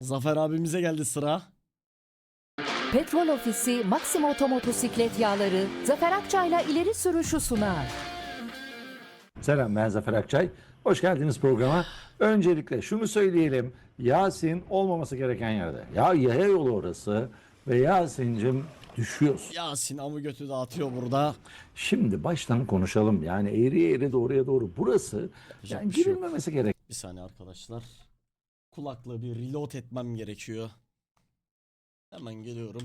Zafer abimize geldi sıra. Petrol Ofisi Maxima Otomotosiklet Yağları Zafer Akçay'la ileri sürüşü sunar. Selam ben Zafer Akçay. Hoş geldiniz programa. Öncelikle şunu söyleyelim. Yasin olmaması gereken yerde. Ya yaya yolu orası ve Yasin'cim düşüyorsun. Yasin amı götü dağıtıyor burada. Şimdi baştan konuşalım. Yani eğriye eğri doğruya doğru. Burası yani bir şey yok. girilmemesi gerek. Bir saniye arkadaşlar. Kulaklığı bir reload etmem gerekiyor. Hemen geliyorum.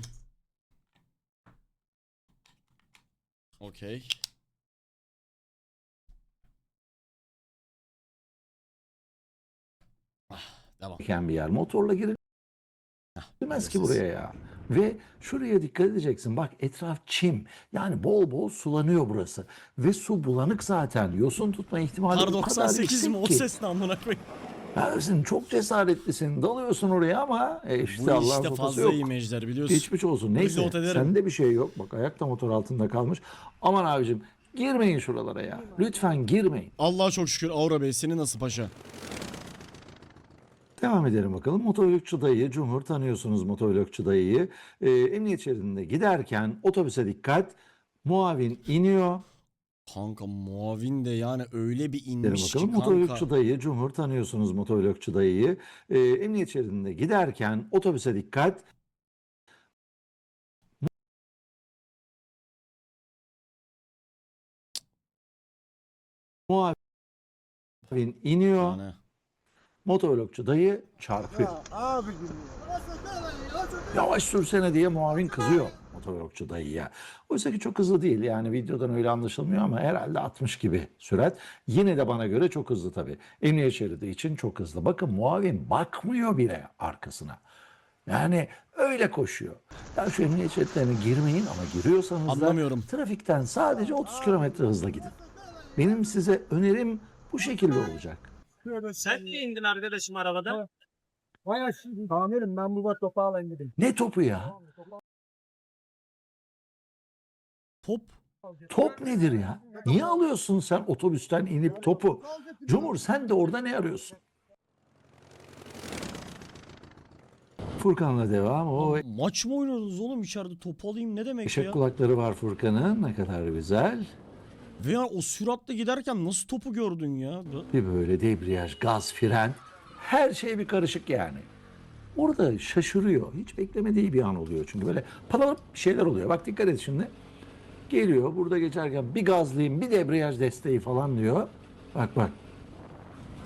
Okey. Ah, devam. gereken bir yer. Motorla girilmez ki buraya ya. Ve şuraya dikkat edeceksin. Bak etraf çim. Yani bol bol sulanıyor burası. Ve su bulanık zaten. Yosun tutma ihtimali Kar kadar 98 mi? O ses ne amına koyayım. Sen çok cesaretlisin. Dalıyorsun oraya ama e işte Bu Allah'ın işte fazla yok. imajlar biliyorsun. Geçmiş olsun. Neyse sende bir şey yok. Bak ayak da motor altında kalmış. Aman abicim girmeyin şuralara ya. Lütfen girmeyin. Allah'a çok şükür Aura Bey seni nasıl paşa? Devam edelim bakalım. Motovlogçu dayı, Cumhur tanıyorsunuz motovlogçu dayıyı. Ee, emniyet şeridinde giderken otobüse dikkat. Muavin iniyor. Kanka muavin de yani öyle bir Dedim inmiş ki bakalım. kanka. Motovlogçu dayı, Cumhur tanıyorsunuz motovlogçu dayıyı. Ee, emniyet şeridinde giderken otobüse dikkat. Muavin iniyor. Yani. Motovlogçu dayı çarpıyor. Yavaş sürsene diye muavin kızıyor motovlogçu dayıya. Oysa ki çok hızlı değil yani videodan öyle anlaşılmıyor ama herhalde 60 gibi sürat. Yine de bana göre çok hızlı tabii. Emniyet şeridi için çok hızlı. Bakın muavin bakmıyor bile arkasına. Yani öyle koşuyor. Ya şu emniyet şeritlerine girmeyin ama giriyorsanız Anlamıyorum. da trafikten sadece 30 kilometre hızla gidin. Benim size önerim bu şekilde olacak. Sen niye indin arkadaşım arabada? Vay şimdi amirim ben bu topu alayım dedim. Ne topu ya? Top. Top nedir ya? Niye alıyorsun sen otobüsten inip topu? Cumhur sen de orada ne arıyorsun? Furkan'la devam. O Maç mı oynuyordunuz oğlum içeride top alayım ne demek eşek ya? kulakları var Furkan'ın. Ne kadar güzel. Ve yani o süratle giderken nasıl topu gördün ya? Bir böyle debriyaj, gaz, fren. Her şey bir karışık yani. Orada şaşırıyor. Hiç beklemediği bir an oluyor. Çünkü böyle palalap bir şeyler oluyor. Bak dikkat et şimdi. Geliyor burada geçerken bir gazlayayım, bir debriyaj desteği falan diyor. Bak bak.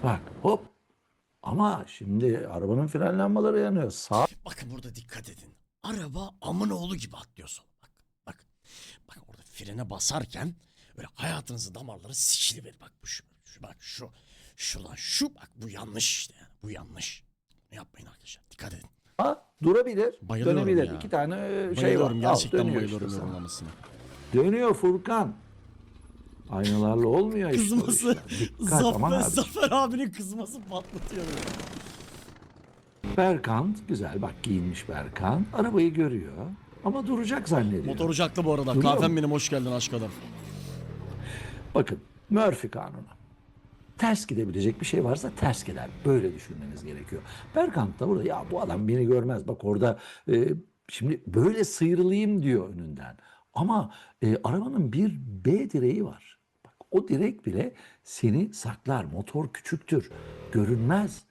Bak hop. Ama şimdi arabanın fren lambaları yanıyor. Sağ Bakın burada dikkat edin. Araba amın oğlu gibi atlıyorsun. Bak bak. Bak orada frene basarken öyle hayatınızın damarları sikiliverir. Bak bu şu, şu bak şu. Şuradan şu bak bu yanlış işte yani. Bu yanlış. Bunu yapmayın arkadaşlar. Dikkat edin. durabilir, Bayılıyorum dönebilir. ya. İki tane e, şey Bayılıyorum var. Al, gerçekten dönüyor bayılıyorum işte yorumlamasına. Dönüyor Furkan. Aynalarla olmuyor işte. Kızması. Dikkat Zafer. Zafer abinin kızması patlatıyor beni. Berkan güzel bak giyinmiş Berkan. Arabayı görüyor ama duracak zannediyor. Motor haklı bu arada. Duruyor Kahvem mu? benim hoş geldin aşk adam. Bakın Murphy kanunu. Ters gidebilecek bir şey varsa ters gider. Böyle düşünmeniz gerekiyor. Berkan da burada ya bu adam beni görmez. Bak orada e, şimdi böyle sıyrılayım diyor önünden. Ama e, arabanın bir B direği var. Bak o direk bile seni saklar. Motor küçüktür. Görünmez.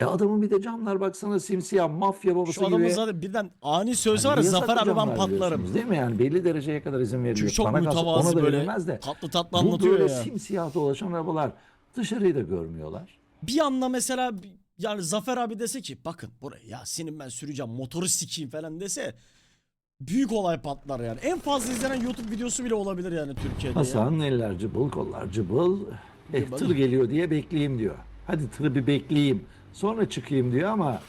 E adamın bir de camlar baksana simsiyah mafya babası Şu gibi. adamın zaten birden ani sözü var ya Zafer abi ben patlarım. Değil mi yani belli dereceye kadar izin veriliyor. Çünkü çok Bana mütevazı ona da böyle de. tatlı tatlı Bu anlatıyor böyle ya. simsiyah dolaşan arabalar dışarıyı da görmüyorlar. Bir anda mesela yani Zafer abi dese ki bakın buraya ya senin ben süreceğim motoru sikeyim falan dese büyük olay patlar yani. En fazla izlenen YouTube videosu bile olabilir yani Türkiye'de. Hasan eller cıbıl kollar cıbıl. Eh, tır geliyor diye bekleyeyim diyor. Hadi tırı bir bekleyeyim. Sonra çıkayım diyor ama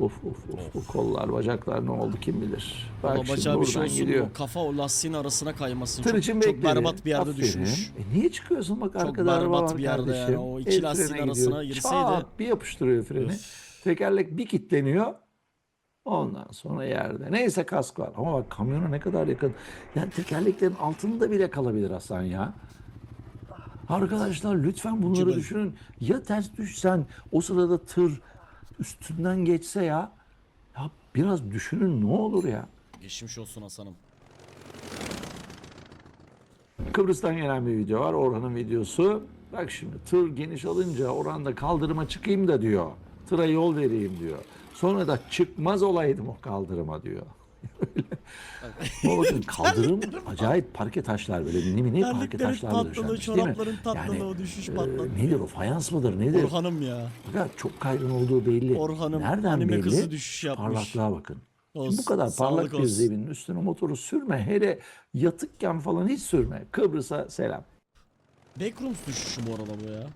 Of of of bu kollar bacaklar ne oldu kim bilir. Bak Valla şimdi bir şey olsun gidiyor. kafa o lastiğin arasına kaymasın. Tır Çok, için çok bekledi. berbat bir yerde Aferin. düşmüş. E niye çıkıyorsun bak Çok arkada araba var bir yerde yani. kardeşim. O iki El lastiğin arasına gidiyor. girseydi- Çat bir yapıştırıyor freni. Öf. Tekerlek bir kilitleniyor. Ondan sonra yerde. Neyse kask var. Ama bak kamyona ne kadar yakın. Yani tekerleklerin altında bile kalabilir Hasan ya. Arkadaşlar lütfen bunları Cıbıl. düşünün. Ya ters düşsen o sırada tır üstünden geçse ya. Ya biraz düşünün ne olur ya. Geçmiş olsun Hasan'ım. Kıbrıs'tan gelen bir video var. Orhan'ın videosu. Bak şimdi tır geniş alınca oranda kaldırıma çıkayım da diyor. Tıra yol vereyim diyor. Sonra da çıkmaz olaydım o kaldırıma diyor. Ama bakın kaldırım acayip parke taşlar böyle mini mini parke tatlılığı, döşenmiş çorapların tatlılığı, o düşüş e, patladı. nedir o fayans mıdır nedir? Orhan'ım ya. Fakat çok kaygın olduğu belli. Orhan'ım Nereden anime belli? kızı düşüş yapmış. Parlaklığa bakın. Şimdi Olsun, bu kadar parlak bir olsun. zeminin üstüne motoru sürme. Hele yatıkken falan hiç sürme. Kıbrıs'a selam. Backrooms düşüşü bu arada bu ya.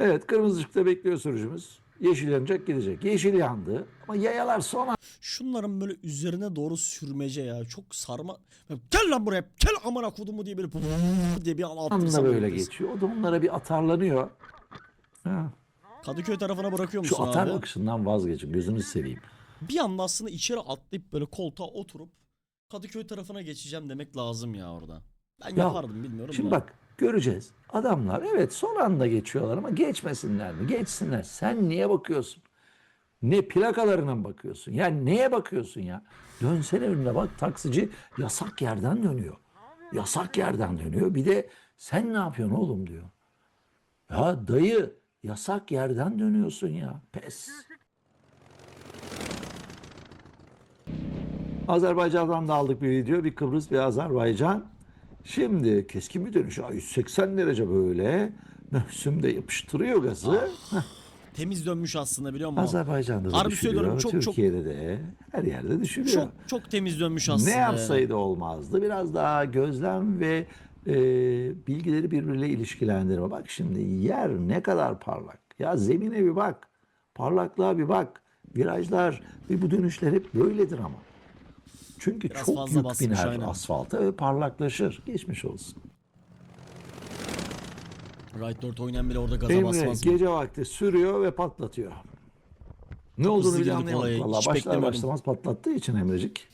Evet kırmızı ışıkta bekliyor sürücümüz. Yeşil yanacak gidecek. Yeşil yandı ama yayalar son Şunların böyle üzerine doğru sürmece ya. Çok sarma. Gel lan buraya. Gel amına kodumu diye böyle diye bir an anda attırsam böyle geçiyor. O da onlara bir atarlanıyor. Ha, Kadıköy tarafına bırakıyor musun Şu atar abi? bakışından vazgeçin. Gözünü seveyim. Bir anda aslında içeri atlayıp böyle koltuğa oturup Kadıköy tarafına geçeceğim demek lazım ya orada. Ben Ya, yapardım bilmiyorum Şimdi da. bak göreceğiz. Adamlar evet son anda geçiyorlar ama geçmesinler mi? Geçsinler. Sen niye bakıyorsun? Ne plakalarına mı bakıyorsun? Ya neye bakıyorsun ya? Dönsene önüne bak taksici yasak yerden dönüyor. Yasak yerden dönüyor. Bir de sen ne yapıyorsun oğlum diyor. Ya dayı yasak yerden dönüyorsun ya. Pes. Azerbaycan'dan da aldık bir video. Bir Kıbrıs bir Azerbaycan. Şimdi keskin bir dönüş. Aa, 180 derece böyle. Möhsüm de yapıştırıyor gazı. Heh, Temiz dönmüş aslında biliyor musun? Azerbaycan'da da Harbi düşürüyor. çok- çok- Türkiye'de de her yerde düşürüyor. Çok çok temiz dönmüş aslında. ne yapsaydı olmazdı? Biraz daha gözlem ve e, bilgileri birbiriyle ilişkilendirme. Bak şimdi yer ne kadar parlak. Ya zemine bir bak. Parlaklığa bir bak. Virajlar ve bu dönüşler hep böyledir ama. Çünkü Biraz çok fazla yük biner aynen. asfalta ve parlaklaşır. Geçmiş olsun. Right 4 oynayan bile orada gaza Emre basmaz mı? gece vakti sürüyor ve patlatıyor. Ne Çok olduğunu bile olaya, Valla başlar başlamaz patlattığı için Emrecik.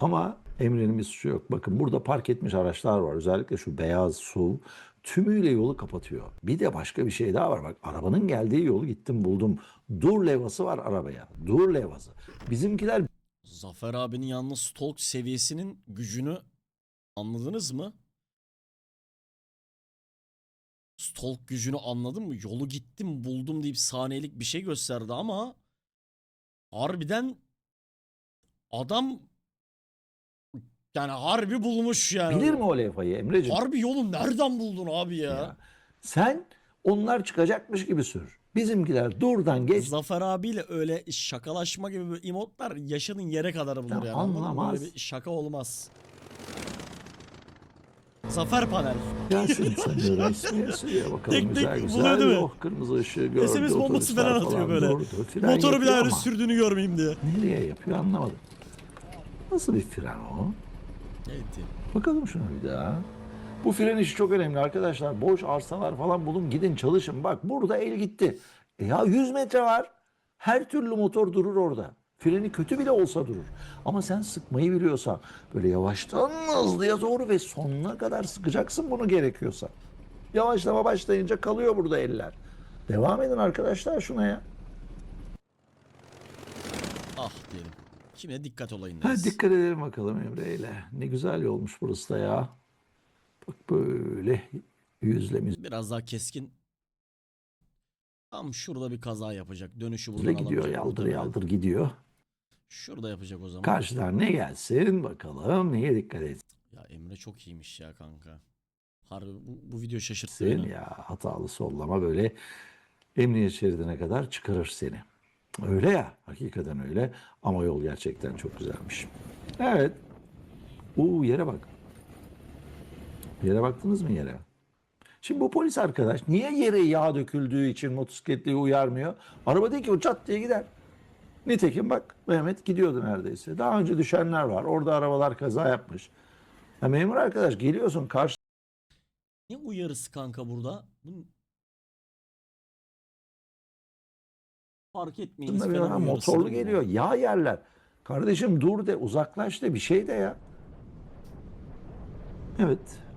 Ama Emre'nin bir suçu yok. Bakın burada park etmiş araçlar var. Özellikle şu beyaz su tümüyle yolu kapatıyor. Bir de başka bir şey daha var. Bak arabanın geldiği yolu gittim buldum. Dur levhası var arabaya. Dur levhası. Bizimkiler Zafer abinin yalnız stalk seviyesinin gücünü anladınız mı? Stalk gücünü anladın mı? Yolu gittim buldum deyip saniyelik bir şey gösterdi ama harbiden adam yani harbi bulmuş yani. bilir mi o levhayı Emreciğim? Harbi yolu nereden buldun abi ya? Ya. Sen onlar çıkacakmış gibi sür. Bizimkiler durdan geç Zafer abiyle öyle şakalaşma gibi böyle emotlar yaşının yere kadar bulur Ya yani. anlamaz. Böyle bir şaka olmaz. Zafer panel. Gelsin sanıyorum sürüyor bakalım Tek tek güzel güzel. buluyor değil mi? Oh kırmızı ışığı gördü. SMS bombası falan atıyor böyle. durdu. Motoru bir öyle ama sürdüğünü görmeyeyim diye. Nereye yapıyor anlamadım. Nasıl bir fren o? Evet. Bakalım şuna bir daha. Bu fren işi çok önemli arkadaşlar. Boş arsalar falan bulun gidin çalışın. Bak burada el gitti. E ya 100 metre var. Her türlü motor durur orada. Freni kötü bile olsa durur. Ama sen sıkmayı biliyorsan böyle yavaştan hızlıya doğru ve sonuna kadar sıkacaksın bunu gerekiyorsa. Yavaşlama başlayınca kalıyor burada eller. Devam edin arkadaşlar şuna ya. Ah diyelim. Şimdi dikkat olayın. Ha, dikkat edelim bakalım Emre ile. Ne güzel yolmuş burası da ya. Bak böyle yüzle müzle Biraz daha keskin. Tam şurada bir kaza yapacak. Dönüşü buradan gidiyor alamayacak yaldır muhtemelen. yaldır gidiyor. Şurada yapacak o zaman. Karşıdan ne gelsin bakalım neye dikkat etsin Ya Emre çok iyiymiş ya kanka. Harbi bu, bu video şaşırttı beni. ya hatalı sollama böyle emniyet şeridine kadar çıkarır seni. Öyle ya hakikaten öyle ama yol gerçekten çok güzelmiş. Evet. Uuu yere bak. Yere baktınız mı yere? Şimdi bu polis arkadaş niye yere yağ döküldüğü için motosikletliyi uyarmıyor? Araba değil ki o çat diye gider. Nitekim bak Mehmet gidiyordu neredeyse. Daha önce düşenler var. Orada arabalar kaza yapmış. Ya memur arkadaş geliyorsun karşı Ne uyarısı kanka burada? Bu... Fark Aslında bir adam motorlu geliyor. Yağ yerler. Kardeşim dur de uzaklaş de bir şey de ya. Evet.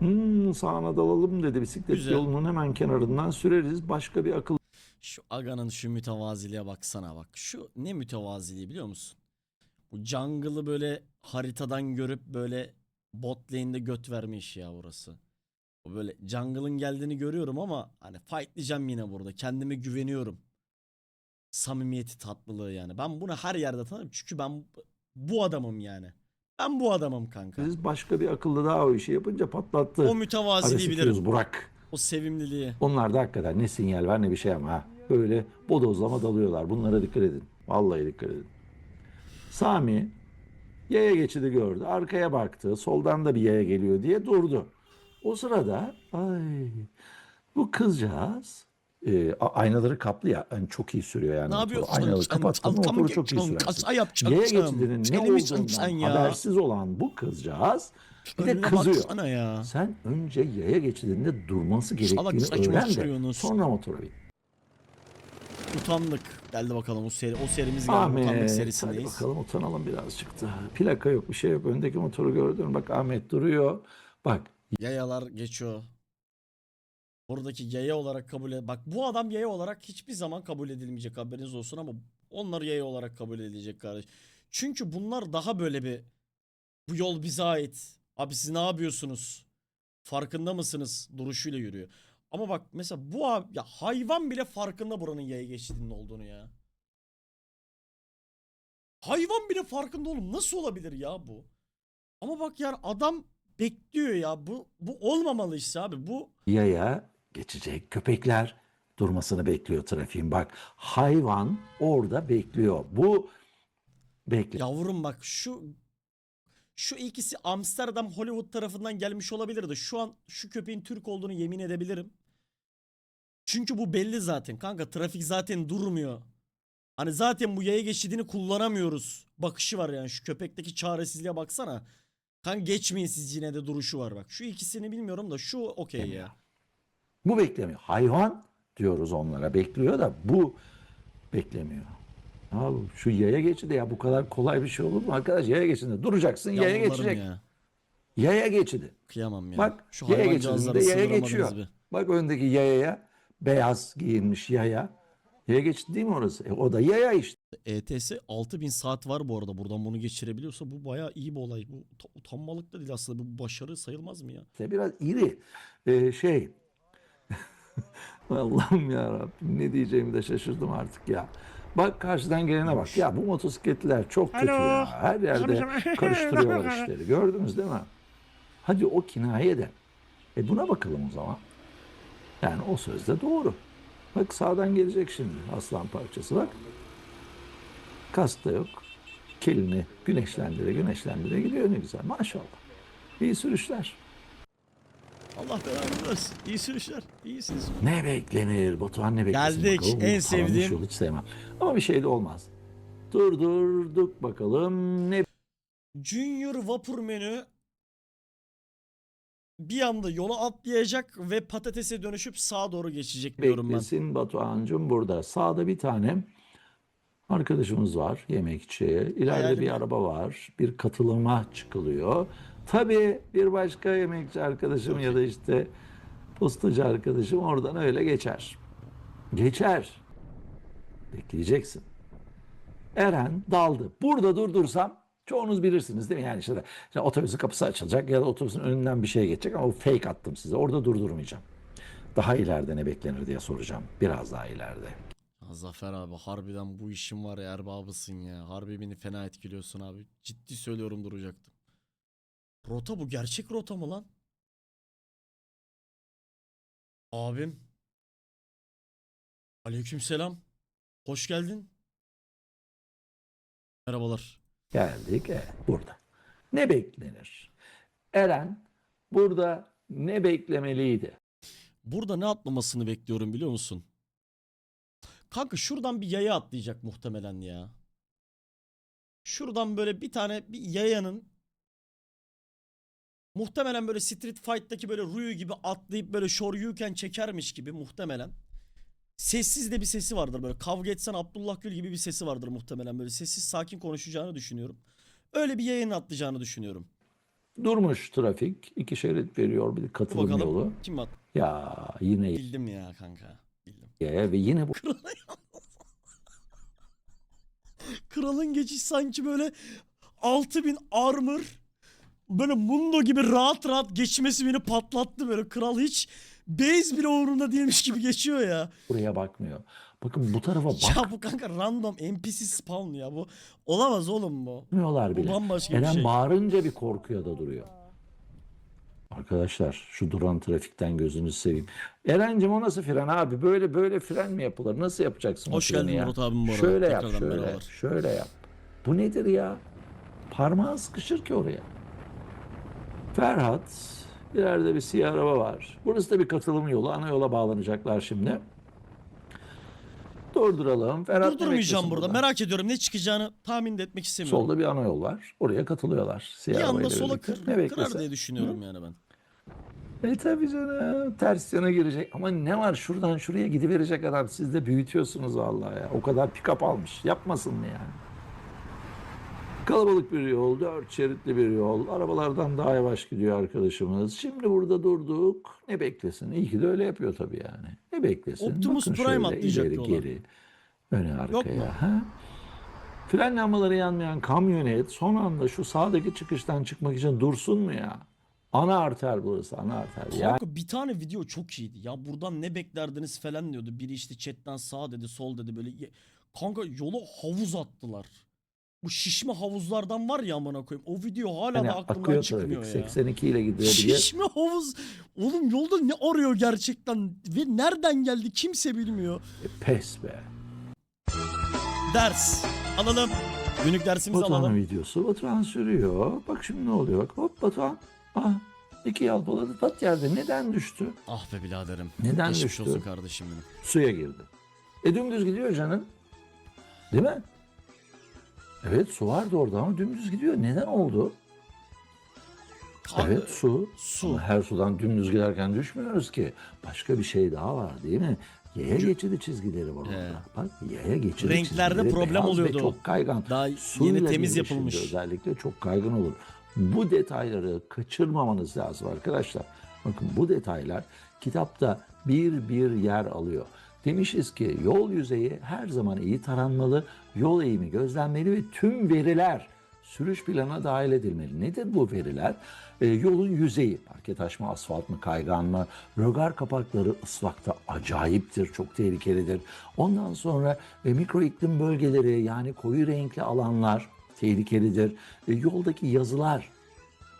Hmm, sağına dalalım dedi. Bisiklet Güzel. yolunun hemen kenarından süreriz. Başka bir akıl Şu Aga'nın şu mütevaziliğe baksana bak. Şu ne mütevaziliği biliyor musun? Bu jungle'ı böyle haritadan görüp böyle bot lane'de göt verme işi ya burası. O böyle jungle'ın geldiğini görüyorum ama hani fightlayacağım yine burada. Kendime güveniyorum. Samimiyeti tatlılığı yani. Ben bunu her yerde tanırım çünkü ben bu adamım yani. Ben bu adamım kanka. Biz başka bir akıllı daha o işi yapınca patlattı. O mütevaziliği bilirim. Burak. O sevimliliği. Onlar da hakikaten ne sinyal var ne bir şey ama ha. Böyle bodozlama dalıyorlar. Bunlara dikkat edin. Vallahi dikkat edin. Sami yaya geçidi gördü. Arkaya baktı. Soldan da bir yaya geliyor diye durdu. O sırada ay bu kızcağız e, aynaları kaplı ya. Yani çok iyi sürüyor yani. Ne yapıyorsun? Aynaları kapattın motoru çok iyi sürersin. kaza yapacağım. Yaya geçidinin ne olduğundan ya? habersiz olan bu kızcağız bir de kızıyor. ya. Sen önce yaya geçidinde durması gerektiğini saçma öğren de sonra motora bin. Utandık. Geldi bakalım o seri o serimiz geldi. Utandık Ahmet hadi serisindeyiz. bakalım utanalım birazcık da. Plaka yok bir şey yok. Öndeki motoru gördün. Bak Ahmet duruyor. Bak Yayalar geçiyor. Buradaki yaya olarak kabul et. Bak bu adam yaya olarak hiçbir zaman kabul edilmeyecek haberiniz olsun ama onlar yaya olarak kabul edilecek kardeş. Çünkü bunlar daha böyle bir bu yol bize ait. Abi siz ne yapıyorsunuz? Farkında mısınız? Duruşuyla yürüyor. Ama bak mesela bu abi ya hayvan bile farkında buranın yaya geçidinin olduğunu ya. Hayvan bile farkında oğlum. Nasıl olabilir ya bu? Ama bak yani adam bekliyor ya. Bu bu olmamalı işte abi. Bu yaya geçecek. Köpekler durmasını bekliyor trafiğin. Bak hayvan orada bekliyor. Bu bekle. yavrum bak şu şu ikisi Amsterdam Hollywood tarafından gelmiş olabilir de şu an şu köpeğin Türk olduğunu yemin edebilirim. Çünkü bu belli zaten. Kanka trafik zaten durmuyor. Hani zaten bu yaya geçidini kullanamıyoruz. Bakışı var yani şu köpekteki çaresizliğe baksana. Kanka geçmeyin siz yine de duruşu var bak. Şu ikisini bilmiyorum da şu okey ya. Bu beklemiyor. Hayvan diyoruz onlara. Bekliyor da bu beklemiyor. Abi şu yaya geçidi ya bu kadar kolay bir şey olur mu arkadaş? Yaya geçidinde duracaksın yaya Yavrularım geçecek. Ya. Yaya geçidi. Kıyamam ya. Bak Şu yaya geçidinde yaya geçiyor. bir. Bak öndeki yayaya beyaz giyinmiş yaya. Yaya geçidi değil mi orası? E, o da yaya işte. ETS 6000 saat var bu arada. Buradan bunu geçirebiliyorsa bu bayağı iyi bir olay. Bu uta- utanmalık da değil aslında. Bu başarı sayılmaz mı ya? Biraz iri. Ee, şey. Allah'ım ya Rabbim ne diyeceğimi de şaşırdım artık ya. Bak karşıdan gelene bak. Ya bu motosikletler çok kötü Alo. ya. Her yerde karıştırıyorlar işleri. Gördünüz değil mi? Hadi o kinaye de. E buna bakalım o zaman. Yani o söz de doğru. Bak sağdan gelecek şimdi aslan parçası bak. Kask da yok. Kelini güneşlendire güneşlendire gidiyor ne güzel maşallah. İyi sürüşler. Allah belanı versin. İyi sürüşler. İyisiniz. Ne beklenir? Batuhan ne beklesin Geldik. bakalım? Bu En karanlık sevdiğim- yolu hiç sevmem. Ama bir şey de olmaz. Durdurduk bakalım. Ne Junior vapur menü bir anda yola atlayacak ve patatese dönüşüp sağa doğru geçecek diyorum ben. beklesin Batuhan'cığım burada. Sağda bir tane arkadaşımız var yemekçi. İleride Hayalim bir araba var. Bir katılıma çıkılıyor. Tabii bir başka yemekçi arkadaşım ya da işte postacı arkadaşım oradan öyle geçer. Geçer. Bekleyeceksin. Eren daldı. Burada durdursam çoğunuz bilirsiniz değil mi? Yani işte, işte otobüsün kapısı açılacak ya da otobüsün önünden bir şey geçecek ama fake attım size. Orada durdurmayacağım. Daha ileride ne beklenir diye soracağım. Biraz daha ileride. Zafer abi harbiden bu işin var ya erbabısın ya. Harbi beni fena etkiliyorsun abi. Ciddi söylüyorum duracaktım. Rota bu gerçek rota mı lan? Abim. Aleykümselam. Hoş geldin. Merhabalar. Geldik evet burada. Ne beklenir? Eren burada ne beklemeliydi? Burada ne atlamasını bekliyorum biliyor musun? Kanka şuradan bir yaya atlayacak muhtemelen ya. Şuradan böyle bir tane bir yayanın muhtemelen böyle Street Fight'taki böyle Ryu gibi atlayıp böyle Shoryuken çekermiş gibi muhtemelen. Sessiz de bir sesi vardır böyle. Kavga etsen Abdullah Gül gibi bir sesi vardır muhtemelen. Böyle sessiz sakin konuşacağını düşünüyorum. Öyle bir yayın atlayacağını düşünüyorum. Durmuş trafik. iki şerit veriyor bir katılım bakalım. yolu. Kim at? Ya yine Bildim ya kanka. Bildim. ve yine bu Kralın geçiş sanki böyle 6000 armor böyle Mundo gibi rahat rahat geçmesi beni patlattı böyle. Kral hiç base bile umurunda değilmiş gibi geçiyor ya. buraya bakmıyor. Bakın bu tarafa Ya bu kanka random NPC spawn ya bu. Olamaz oğlum bu. bakmıyorlar Bu bile. bambaşka bir Eren şey. bağırınca bir korkuya da duruyor. Arkadaşlar şu duran trafikten gözünüzü seveyim. Eren'cim o nasıl fren abi? Böyle böyle fren mi yapılır? Nasıl yapacaksın Hoş o freni geldin ya? Murat abim bu arada. Şöyle yap, Tekrardan şöyle, şöyle yap. Bu nedir ya? Parmağın sıkışır ki oraya. Ferhat, ileride bir siyah araba var. Burası da bir katılım yolu. Ana yola bağlanacaklar şimdi. Durduralım. Ferhat Durdurmayacağım burada. Merak ediyorum ne çıkacağını tahmin de etmek istemiyorum. Solda bir ana yol var. Oraya katılıyorlar. Siyah bir anda arabayla sola birlikte. kır, Ne kırar beklesin? diye düşünüyorum yani ben. E tabii canım. Ters yana girecek. Ama ne var şuradan şuraya gidiverecek adam. Siz de büyütüyorsunuz vallahi ya. O kadar pick-up almış. Yapmasın mı yani? Kalabalık bir yol, dört şeritli bir yol. Arabalardan daha yavaş gidiyor arkadaşımız. Şimdi burada durduk. Ne beklesin? İyi ki de öyle yapıyor tabii yani. Ne beklesin? Optimus Bakın Prime şöyle atlayacak ileri yola. geri. Öne arkaya. Ha? Fren lambaları yanmayan kamyonet son anda şu sağdaki çıkıştan çıkmak için dursun mu ya? Ana arter burası, ana arter. Yani Kanka bir tane video çok iyiydi. Ya buradan ne beklerdiniz falan diyordu. Biri işte chatten sağ dedi, sol dedi böyle. Kanka yola havuz attılar. Bu şişme havuzlardan var ya amına koyayım. O video hala hani da aklımdan akıyor çıkmıyor trafik. ya. 82 ile gidilebilir. Şişme havuz. Oğlum yolda ne arıyor gerçekten ve nereden geldi kimse bilmiyor. E, Pes be. Ders alalım. Günlük dersimizi Batuhan'ın alalım. videosu. Batuhan sürüyor. Bak şimdi ne oluyor bak. Hop Batuhan. Ah iki yalpaladı tat yerde. Neden düştü? Ah be biraderim. Neden Geçmiş düştü? olsun kardeşim benim. Suya girdi. E dümdüz gidiyor canım. Değil mi? Evet su vardı orada ama dümdüz gidiyor. Neden oldu? Kanka, Evet su. su. Ama her sudan dümdüz giderken düşmüyoruz ki. Başka bir şey daha var değil mi? Yaya geçidi çizgileri var orada. Bak yaya geçidi Renklerde çizgileri problem oluyordu. çok kaygan. Daha yeni Suyla temiz birleşince yapılmış. Özellikle çok kaygan olur. Bu detayları kaçırmamanız lazım arkadaşlar. Bakın bu detaylar kitapta bir bir yer alıyor. Demişiz ki yol yüzeyi her zaman iyi taranmalı, yol eğimi gözlenmeli ve tüm veriler sürüş planına dahil edilmeli. Nedir bu veriler? Ee, yolun yüzeyi, parke taş mı, asfalt mı, kaygan mı, rögar kapakları ıslakta acayiptir, çok tehlikelidir. Ondan sonra e, mikro iklim bölgeleri yani koyu renkli alanlar tehlikelidir. E, yoldaki yazılar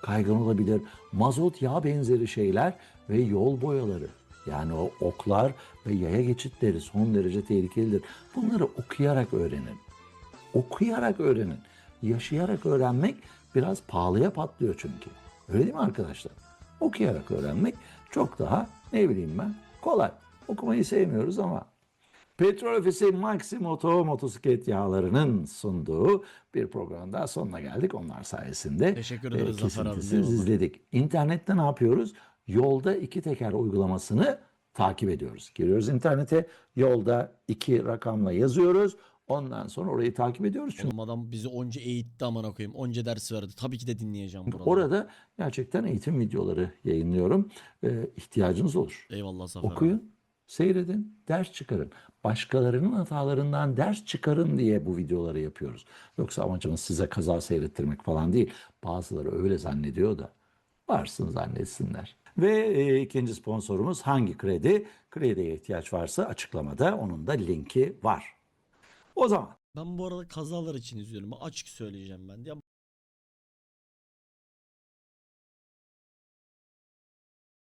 kaygan olabilir. Mazot yağ benzeri şeyler ve yol boyaları. Yani o oklar ve yaya geçitleri son derece tehlikelidir. Bunları okuyarak öğrenin. Okuyarak öğrenin. Yaşayarak öğrenmek biraz pahalıya patlıyor çünkü. Öyle değil mi arkadaşlar? Okuyarak öğrenmek çok daha ne bileyim ben kolay. Okumayı sevmiyoruz ama Petrol Ofisi Maximoto motosiklet yağlarının sunduğu bir programın daha sonuna geldik. Onlar sayesinde Teşekkür e, ederiz Zafer abi, kesintisiz izledik. İnternette ne yapıyoruz? Yolda iki teker uygulamasını takip ediyoruz. Giriyoruz internete yolda iki rakamla yazıyoruz. Ondan sonra orayı takip ediyoruz. Çünkü Oğlum adam bizi onca eğitti amına koyayım. Onca ders verdi. Tabii ki de dinleyeceğim burada. orada gerçekten eğitim videoları yayınlıyorum. Ee, ihtiyacınız olur. Eyvallah Zafer abi. Okuyun, seyredin, ders çıkarın. Başkalarının hatalarından ders çıkarın diye bu videoları yapıyoruz. Yoksa amacımız size kaza seyrettirmek falan değil. Bazıları öyle zannediyor da varsın zannetsinler. Ve e, ikinci sponsorumuz hangi kredi? Krediye ihtiyaç varsa açıklamada onun da linki var. O zaman Ben bu arada kazalar için izliyorum. Açık söyleyeceğim ben. Ya